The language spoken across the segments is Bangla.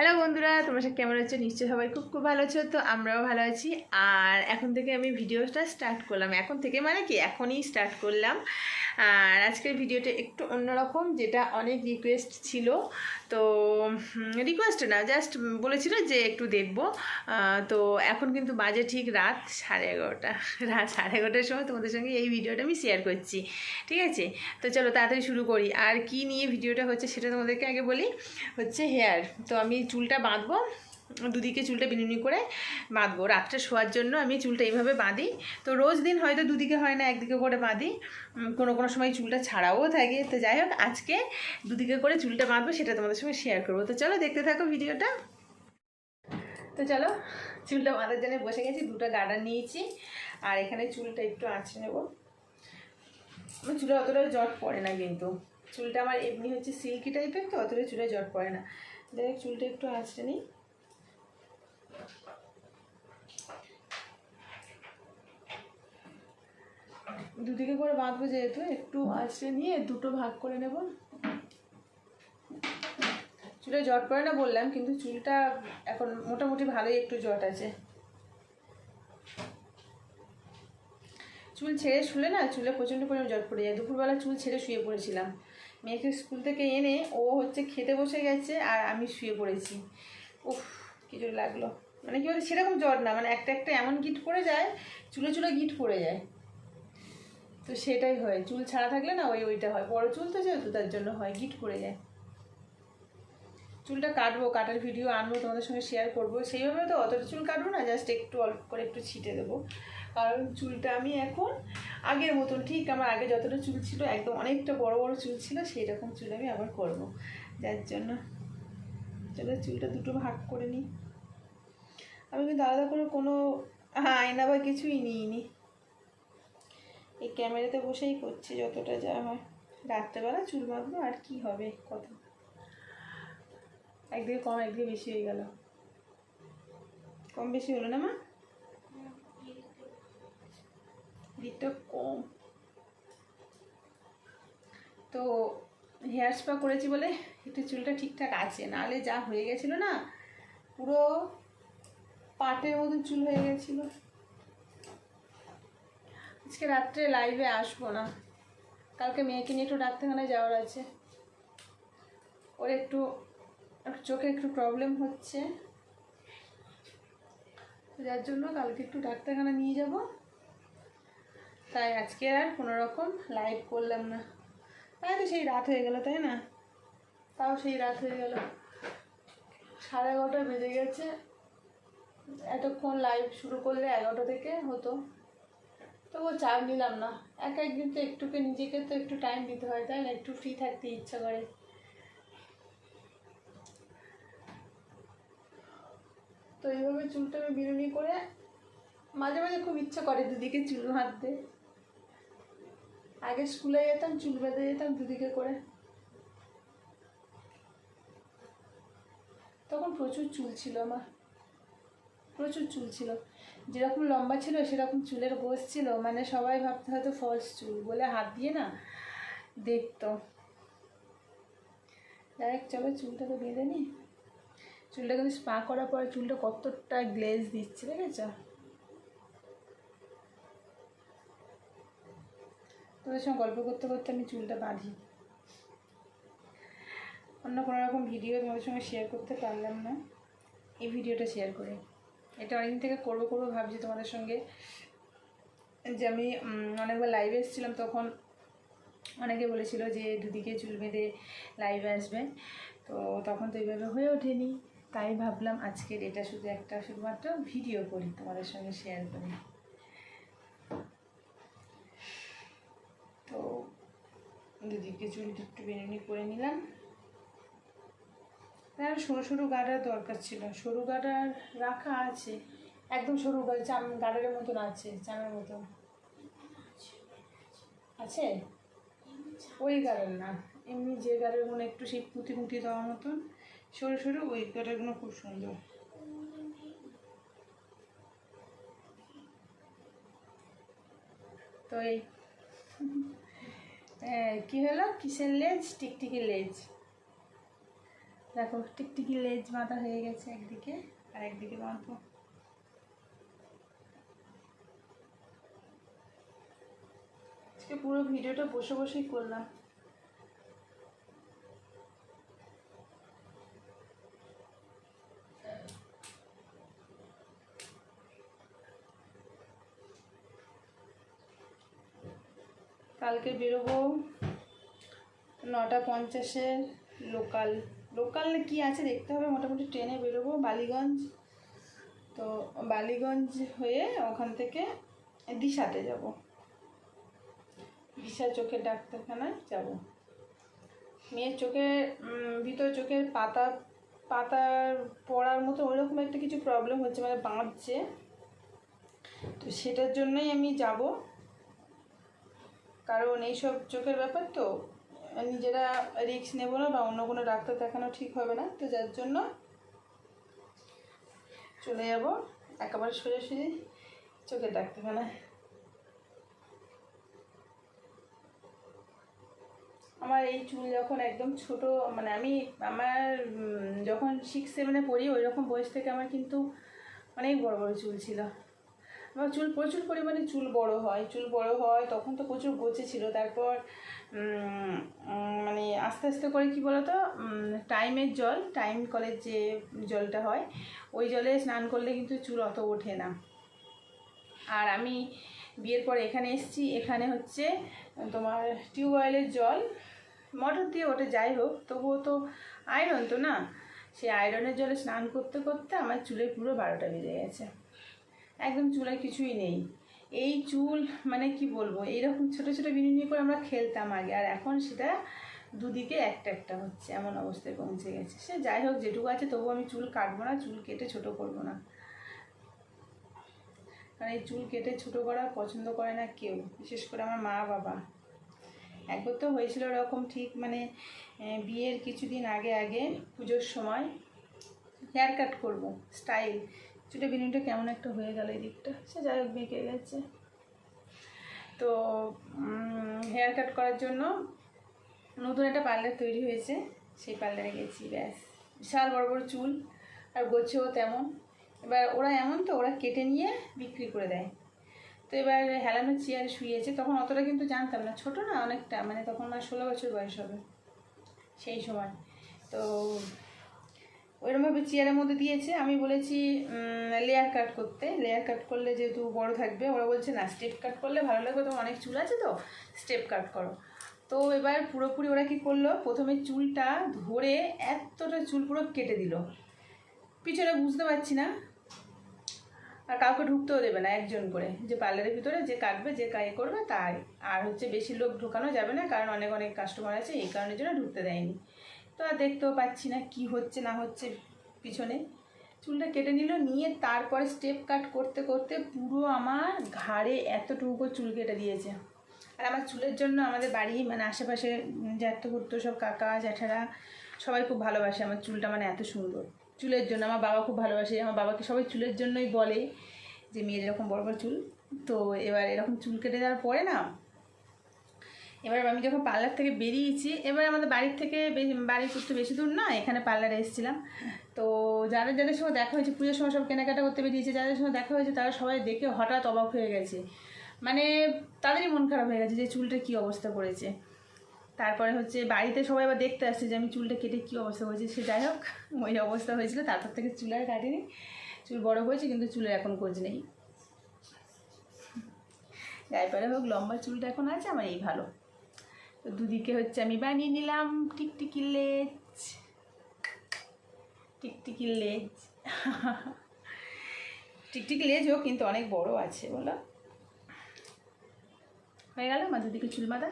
হ্যালো বন্ধুরা, তোমরা সব কেমন আছো? নিশ্চয়ই সবাই খুব খুব ভালো আছো, তো আমরাও ভালো আছি। আর এখন থেকে আমি ভিডিওটা স্টার্ট করলাম। এখন থেকে মানে কি? এখনই স্টার্ট করলাম। আর আজকের ভিডিওটা একটু অন্যরকম, যেটা অনেক রিকোয়েস্ট ছিল। তো রিকোয়েস্ট না জাস্ট বলেছিল যে একটু দেখব। তো এখন কিন্তু বাজে ঠিক রাত সাড়ে এগারোটা। রাত সাড়ে এগারোটার সময় তোমাদের সঙ্গে এই ভিডিওটা আমি শেয়ার করছি। ঠিক আছে? তো চলো তাড়াতাড়ি শুরু করি। আর কি নিয়ে ভিডিওটা হচ্ছে সেটা তোমাদেরকে আগে বলি। হচ্ছে হেয়ার তো আমি চুলটা বাঁধবো, দুদিকে চুলটা বিনুনি করে বাঁধবো। রাতটা শোয়ার জন্য আমি চুলটা এইভাবে বাঁধি। তো রোজ দিন হয়তো দুদিকে হয় না, একদিকে করে বাঁধি। কোনো কোনো সময় চুলটা ছাড়াও থাকে। তো যাই হোক, আজকে দুদিকে করে চুলটা বাঁধবো, সেটা তোমাদের সঙ্গে শেয়ার করব। তো চলো, দেখতে থাকো ভিডিওটা। তো চলো, চুলটা বাঁধার জন্য বসে গেছি, দুটো গার্ডার নিয়েছি। আর এখানে চুলটা একটু আঁচড়ে নেব। আমার চুলে অতটা জট পড়ে না কিন্তু। চুলটা আমার এমনি হচ্ছে সিল্কি টাইপের তো অতটা চুলে জট পড়ে না। দেখ, চুলটা একটু আঁচড়ে নিই দুদিকে করে বাঁধবো যেহেতু, একটু আঁচড়ে নিয়ে দুটো ভাগ করে নেব। চুলে জট পড়ে না বললাম, কিন্তু চুলটা এখন মোটামুটি ভালোই একটু জট আছে। চুল ছেড়ে শুলে না, চুলে প্রচণ্ড পরিমাণে জট পড়ে যায়। দুপুরবেলা চুল ছেড়ে শুয়ে পড়েছিলাম। মেয়েকে স্কুল থেকে এনে ও হচ্ছে খেতে বসে গেছে আর আমি শুয়ে পড়েছি। উফ কিছু লাগল। মানে কী বলতে, সেরকম জ্বর না মানে একটা একটা এমন গিট পড়ে যায়, চুলে চুলে গিট পড়ে যায়। তো সেটাই হয়, চুল ছাড়া থাকলে না ওই ওইটা হয়, বড় চুল তো যেহেতু তার জন্য হয়, গিট পড়ে যায়। চুলটা কাটবো, কাটার ভিডিও আনব, তোমাদের সঙ্গে শেয়ার করব। সেইভাবে তো অতটা চুল কাটবো না জাস্ট একটু অল্প করে একটু ছিটে দেবো। কারণ চুলটা আমি এখন আগের মতন, ঠিক আমার আগে যতটা চুল ছিল, একদম অনেকটা বড় বড় চুল ছিল সেই রকম চুল আমি আবার করব। যার জন্য চলো চুলটা দুটো ভাগ করে নিই। আমি কিন্তু আলাদা করে কোনো আয়না বা কিছুই নিইনি। এই ক্যামেরাতে বসেই করছি, যতটা যা হয়। রাত্রেবেলা চুল বাঁধবো আর কি হবে কত একদিকে কম, একদিকে বেশি হয়ে গেল। কম বেশি হলো না, মা? দিকটা কম। তো হেয়ার স্পা করেছি বলে একটু চুলটা ঠিকঠাক আছে, নাহলে যা হয়ে গেছিল না, পুরো পাটের মতন চুল হয়ে গেছিল। আজকে রাত্রে লাইভে আসব না। কালকে মেয়েকে নিয়ে একটু ডাক্তারখানায় যাওয়ার আছে। ওর একটু চোখে একটু প্রবলেম হচ্ছে। যার জন্য কালকে একটু ডাক্তারখানা নিয়ে যাব। তাই আজকে আর কোনো রকম লাইভ করলাম না। তাই তো সেই রাত হয়ে গেল, তাই না? তাও সেই রাত হয়ে গেল। সাড়ে এগারোটা বেজে গেছে। এতক্ষণ লাইভ শুরু করলে এগারোটা থেকে হতো। তবুও চাপ নিলাম না। এক একদিন তো একটুকে নিজেকে তো একটু টাইম দিতে হয়, তাই না? একটু ফ্রি থাকতে ইচ্ছা করে। তো এইভাবে চুলটা আমি বিরুনি করে মাঝে মাঝে খুব ইচ্ছা করে দুদিকে চুল বাঁধতে। আগে স্কুলে যেতাম, চুল বেঁধে যেতাম দুদিকে করে। তখন প্রচুর চুল ছিল আমার। প্রচুর চুল ছিল। যেরকম লম্বা ছিল, সেরকম চুলের গোছ ছিল। মানে সবাই ভাবতে হয়তো ফলস চুল বলে হাত দিয়ে না দেখতো। ডাইরেক্ট চলো চুলটা তো বেঁধে নি। চুলটা কিন্তু স্পা করার পরে চুলটা কতটা গ্লেজ দিচ্ছে, দেখেছ? তোদের সঙ্গে গল্প করতে করতে আমি চুলটা বাঁধি। অন্য কোনো রকম ভিডিও তোমাদের সঙ্গে শেয়ার করতে পারলাম না। এই ভিডিওটা শেয়ার করে। এটা অনেকদিন থেকে করব করব ভাবছি তোমাদের সঙ্গে। যে আমি অনেকবার লাইভে এসেছিলাম, তখন অনেকে বলেছিল যে দুদিকে চুল বেঁধে লাইভে আসবে। তো তখন তো এইভাবে হয়ে ওঠেনি। তাই ভাবলাম আজকের এটা শুধু একটা শুধুমাত্র ভিডিও করি, তোমাদের সঙ্গে শেয়ার করি। তো দুদিকে চুল একটু বেনুনি করে নিলাম। আর সরু সরু গাডার দরকার ছিল, সরু গাডার রাখা আছে, একদম সরু চাম গাডারের মতন আছে, চামের মতন। আছে? ওই গাড়ার না, এমনি যে গাড়ারগুলো একটু সেই পুঁতি পুঁতি দেওয়ার মতন। সরু সরু ওই গাডারগুলো খুব সুন্দর। তো এই কী হলো? কিসের লেজ? টিকটিকি লেজ। দেখো, টিকটিকি লেজ মাথা হয়ে গেছে একদিকে আর একদিকে বাঁধবো। আজকে পুরো ভিডিওটা বসে বসেই করলাম কালকে বেরোবো নটা পঞ্চাশের লোকাল। লোকাল কী আছে দেখতে হবে। মোটামুটি ট্রেনে বেরোবো বালিগঞ্জ। তো বালিগঞ্জ হয়ে ওখান থেকে দিশাতে যাব। দিশা চোখের ডাক্তারখানায় যাব। মেয়ের চোখের ভিতর চোখের পাতা পাতার পড়ার মতো ওইরকম একটা কিছু প্রবলেম হচ্ছে মানে বাঁধছে। তো সেটার জন্যই আমি যাব। কারণ এইসব চোখের ব্যাপার তো, নিজেরা রিস্ক নেব না বা অন্য কোনো ডাক্তার দেখানো ঠিক হবে না, তো যার জন্য চলে যাব একেবারে সোজাসুজি চোখের ডাক্তারখানায়। আমার এই চুল যখন একদম ছোট মানে আমি, আমার যখন সিক্স সেভেনে পড়ি, ওই রকম বয়স থেকে আমার কিন্তু অনেক বড় বড় চুল ছিল। আমার চুল প্রচুর পরিমাণে চুল বড় হয়, চুল বড় হয়, তখন তো প্রচুর গোছে ছিল তারপর মানে আস্তে আস্তে করে কি বলতো টাইমের জল, টাইম কলের যে জলটা হয়, ওই জলে স্নান করলে কিন্তু চুল অত ওঠে না। আর আমি বিয়ের পর এখানে এসেছি, এখানে হচ্ছে তোমার টিউবওয়েলের জল, মটর দিয়ে ওটা যাই হোক, তবুও তো আয়রন তো না? সেই আয়রনের জলে স্নান করতে করতে আমার চুলে পুরো বারোটা বেজে গেছে। একদম চুলে কিছুই নেই। এই চুল মানে কি বলব, এইরকম ছোটো ছোটো বিনুনি করে আমরা খেলতাম আগে, আর এখন সেটা দুদিকে একটা একটা হচ্ছে, এমন অবস্থায় পৌঁছে গেছে। সে যাই হোক, যেটুকু আছে, তবু আমি চুল কাটবো না, চুল কেটে ছোট করব না। কারণ এই চুল কেটে ছোটো করা পছন্দ করে না কেউ, বিশেষ করে আমার মা বাবা। একবার তো হয়েছিল ওরকম ঠিক মানে বিয়ের কিছুদিন আগে আগে পুজোর সময় হেয়ার কাট করব স্টাইল চুলে বিনুটা কেমন একটা হয়ে গেল এই দিকটা? সে যাই হোক বেঁকে গেছে। তো হেয়ার কাট করার জন্য নতুন একটা পার্লার তৈরি হয়েছে। সেই পার্লারে গেছি, ব্যাস। বিশাল বড় বড় চুল, আর গোছেও তেমন। এবার ওরা এমন তো, ওরা কেটে নিয়ে বিক্রি করে দেয়। তো এবার হেলানো চেয়ারে শুয়েছে, তখন অতটা কিন্তু জানতাম না। ছোট না, অনেকটা মানে তখন আমার ষোলো বছর বয়স হবে সেই সময়। তো ওইরকমভাবে চেয়ারের মধ্যে দিয়েছে। আমি বলেছি লেয়ার কাট করতে। লেয়ার কাট করলে যেহেতু বড় থাকবে, ওরা বলছে, না স্টেপ কাট করলে ভালো লাগবে, তোমার অনেক চুল আছে তো স্টেপ কাট করো। তো এবার পুরোপুরি ওরা কি করল? প্রথমে চুলটা ধরে এতটা চুল পুরো কেটে দিল। পিছনে বুঝতে পারছি না। আর কাউকে ঢুকতেও দেবে না একজন করে। যে পার্লারের ভিতরে যে কাটবে, যে কাজ করবে, তাই। আর হচ্ছে, বেশি লোক ঢোকানো যাবে না, কারণ অনেক অনেক কাস্টমার আছে, এই কারণের জন্য ঢুকতে দেয়নি। তো আর দেখতেও পাচ্ছি না কি হচ্ছে, না হচ্ছে পিছনে। চুলটা কেটে নিল, নিয়ে তারপরে স্টেপ কাট করতে করতে পুরো আমার ঘাড়ে এতটুকু চুল কেটে দিয়েছে। আর আমার চুলের জন্য আমাদের বাড়ি মানে আশেপাশে জ্যাঠতো ঘুরতো সব কাকা, জ্যাঠারা সবাই খুব ভালোবাসে আমার চুলটা মানে এত সুন্দর। চুলের জন্য আমার বাবা খুব ভালোবাসে, আমার বাবাকে সবাই চুলের জন্যই বলে যে, মেয়ের এরকম বড় বড় চুল। তো এবার এরকম চুল কেটে দেওয়ার পরে না এবার আমি যখন পার্লার থেকে বেরিয়েছি, এবার আমাদের বাড়ির থেকে বাড়ির করতে বেশি দূর না এখানে পার্লারে এসেছিলাম। তো যাদের যাদের সঙ্গে দেখা হয়েছে, পুজোর সময় সব কেনাকাটা করতে বেরিয়েছে, যাদের সঙ্গে দেখা হয়েছে, তারা সবাই দেখে হঠাৎ অবাক হয়ে গেছে। মানে তাদেরই মন খারাপ হয়ে গেছে যে চুলটা কী অবস্থা করেছে। তারপরে হচ্ছে বাড়িতে সবাই আবার দেখতে আসছে যে আমি চুলটা কেটে কী অবস্থা করেছি। সে যাই হোক, ওই অবস্থা হয়েছিল, তারপর থেকে চুল আর কাটেনি। চুল বড় হয়েছে, কিন্তু চুলের এখন খোঁজ নেই। গায়ে হোক, লম্বা চুলটা এখন আছে, আমার এই ভালো। তো দুদিকে হচ্ছে আমি বানিয়ে নিলাম টিকটিকি লেজ। টিকটিকি লেজ। টিকটিকি লেজ লেজও কিন্তু অনেক বড় আছে, বলো। হয়ে গেল আমার দুদিকে চুল বাঁধা?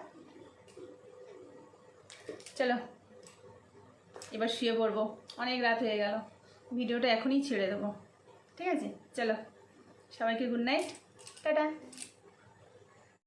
চলো, এবার শুয়ে পড়ব। অনেক রাত হয়ে গেল। ভিডিওটা এখনই ছেড়ে দেবো। ঠিক আছে? চলো, সবাইকে গুড নাইট টাটা।